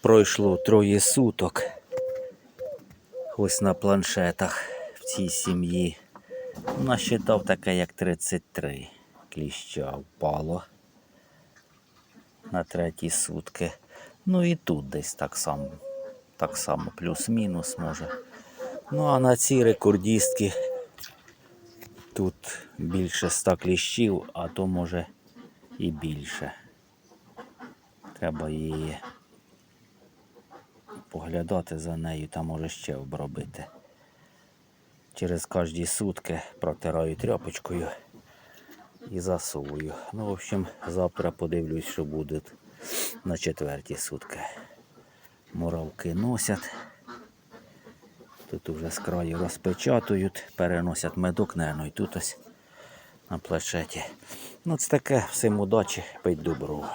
Пройшло троє суток. Ось на планшетах в цій сім'ї. Насчитав таке, як 33 кліща впало на треті сутки. Ну і тут десь так само. Так само, плюс-мінус може. Ну а на цій рекордістки тут більше 100 кліщів, а то може і більше. Треба її поглядати за нею та може ще обробити. Через кожні сутки протираю тряпочкою і засовую. Ну, в общем, завтра подивлюсь, що буде на четверті сутки. Муравки носять. Тут уже з краю розпечатують, переносять медок, наверно, і тут ось на плечеті. Ну, це таке, всім удачі, пить доброго.